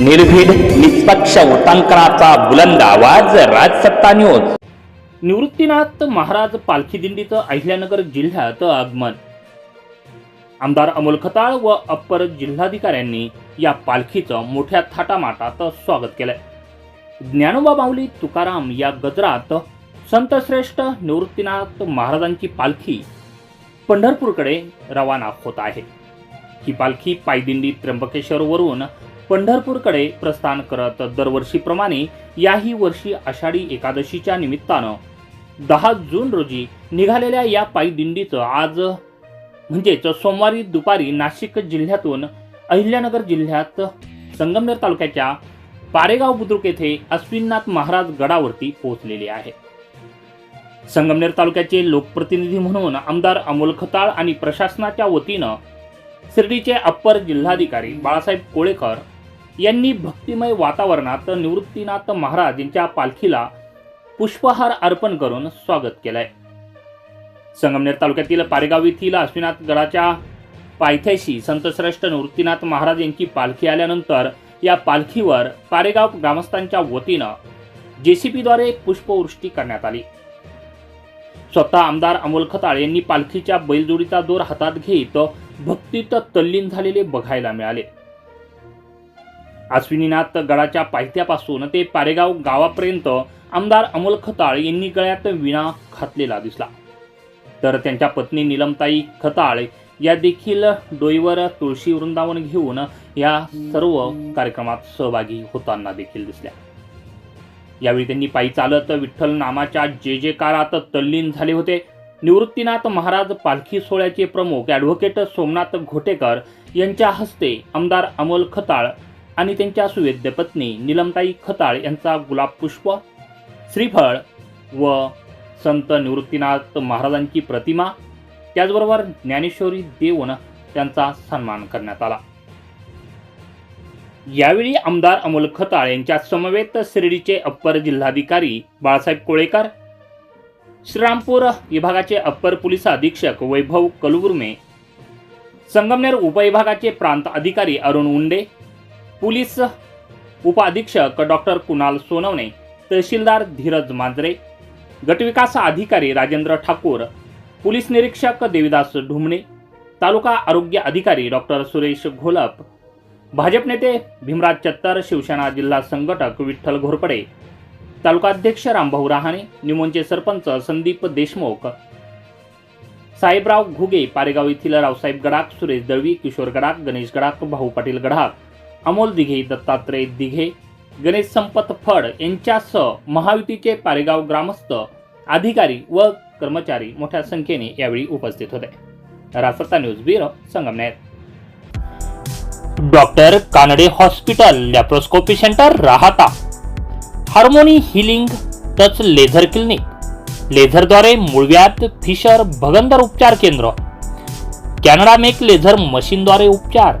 निर्भीड निष्पक्ष उटांकनाचा बुलंद आवाज राजसत्ता न्यूज निवृत्तीनाथ महाराज पालखी दिंडीचं अहिल्यानगर जिल्ह्यात आगमन. आमदार अमोल खताळ व अप्पर जिल्हाधिकाऱ्यांनी या पालखीचं मोठ्या थाटामाटात स्वागत केलंय. ज्ञानोबा माऊली तुकाराम या गजरात संतश्रेष्ठ निवृत्तीनाथ महाराजांची पालखी पंढरपूरकडे रवाना होत आहे. ही पालखी पायदिंडी त्र्यंबकेश्वरवरून पंढरपूरकडे प्रस्थान करत दरवर्षीप्रमाणे याही वर्षी आषाढी एकादशीच्या निमित्तानं दहा जून रोजी निघालेल्या या पायी दिंडीचं आज म्हणजेच सोमवारी दुपारी नाशिक जिल्ह्यातून अहिल्यानगर जिल्ह्यात संगमनेर तालुक्याच्या पारेगाव बुद्रुक येथे अश्विननाथ महाराज गडावरती पोहोचलेले आहे. संगमनेर तालुक्याचे लोकप्रतिनिधी म्हणून आमदार अमोल खताळ आणि प्रशासनाच्या वतीनं शिर्डीचे अप्पर जिल्हाधिकारी बाळासाहेब कोळेकर यांनी भक्तिमय वातावरणात निवृत्तीनाथ महाराज यांच्या पालखीला पुष्पहार अर्पण करून स्वागत केलंय. संगमनेर तालुक्यातील पारेगाव येथील अश्विनाथ गडाच्या पायथ्याशी संतश्रेष्ठ निवृत्तीनाथ महाराज यांची पालखी आल्यानंतर या पालखीवर पारेगाव ग्रामस्थांच्या वतीनं जेसीबीद्वारे पुष्पवृष्टी करण्यात आली. स्वतः आमदार अमोल खताळ यांनी पालखीच्या बैलजोडीचा दोर हातात घेत भक्तीत तल्लीन झालेले बघायला मिळाले. अश्विनीनाथ गडाच्या पायथ्यापासून ते पारेगाव गावापर्यंत आमदार अमोल खताळ यांनी गळ्यात विणा घातलेला दिसला. तर त्यांच्या पत्नी निलमताई खताळ या देखील डोईवर तुळशी वृंदावन घेऊन या सर्व कार्यक्रमात सहभागी होताना देखील दिसल्या. यावेळी त्यांनी पायी चालत विठ्ठल नामाच्या जे जे काळात तल्लीन झाले होते. निवृत्तीनाथ महाराज पालखी सोहळ्याचे प्रमुख ॲडव्होकेट सोमनाथ घोटेकर यांच्या हस्ते आमदार अमोल खताळ आणि त्यांच्या सुवेद्य पत्नी निलमताई खताळ यांचा गुलाब पुष्प श्रीफळ व संत निवृत्तीनाथ महाराजांची प्रतिमा त्याचबरोबर ज्ञानेश्वरी देऊन त्यांचा सन्मान करण्यात आला. यावेळी आमदार अमोल खताळ यांच्या समवेत शिर्डीचे अप्पर जिल्हाधिकारी बाळासाहेब कोळेकर श्रीरामपूर विभागाचे अप्पर पोलीस अधीक्षक वैभव कलुगुर्मे संगमनेर उपविभागाचे प्रांत अधिकारी अरुण उंडे पोलीस उपअधीक्षक डॉक्टर कुणाल सोनवणे तहसीलदार धीरज मांजरे गटविकास अधिकारी राजेंद्र ठाकूर पोलीस निरीक्षक देविदास ढुमणे तालुका आरोग्य अधिकारी डॉक्टर सुरेश घोलप भाजप नेते भीमराज चत्तर शिवसेना जिल्हा संघटक विठ्ठल घोरपडे तालुकाध्यक्ष रामभाऊ रहाणे निमोंचे सरपंच संदीप देशमुख साहेबराव घुगे पारेगाव येथील रावसाहेब गडाख सुरेश दळवी किशोर गडाख गणेश गडाख भाऊ पाटील गडाख अमोल दिघे दत्तात्रय दिघे गणेश संपत फड यांच्यासह महायुतीचे पारेगाव ग्रामस्थ अधिकारी व कर्मचारी मोठ्या संख्येने यावेळी उपस्थित होते. Rasatta news bureau Sangamner. Doctor Kanade hospital laparoscopy centre Rahata. Harmony healing touch laser clinic. लेझरद्वारे मुळव्यात फिशर भगंदर उपचार केंद्र. कॅनडा मेक लेझर मशीनद्वारे उपचार.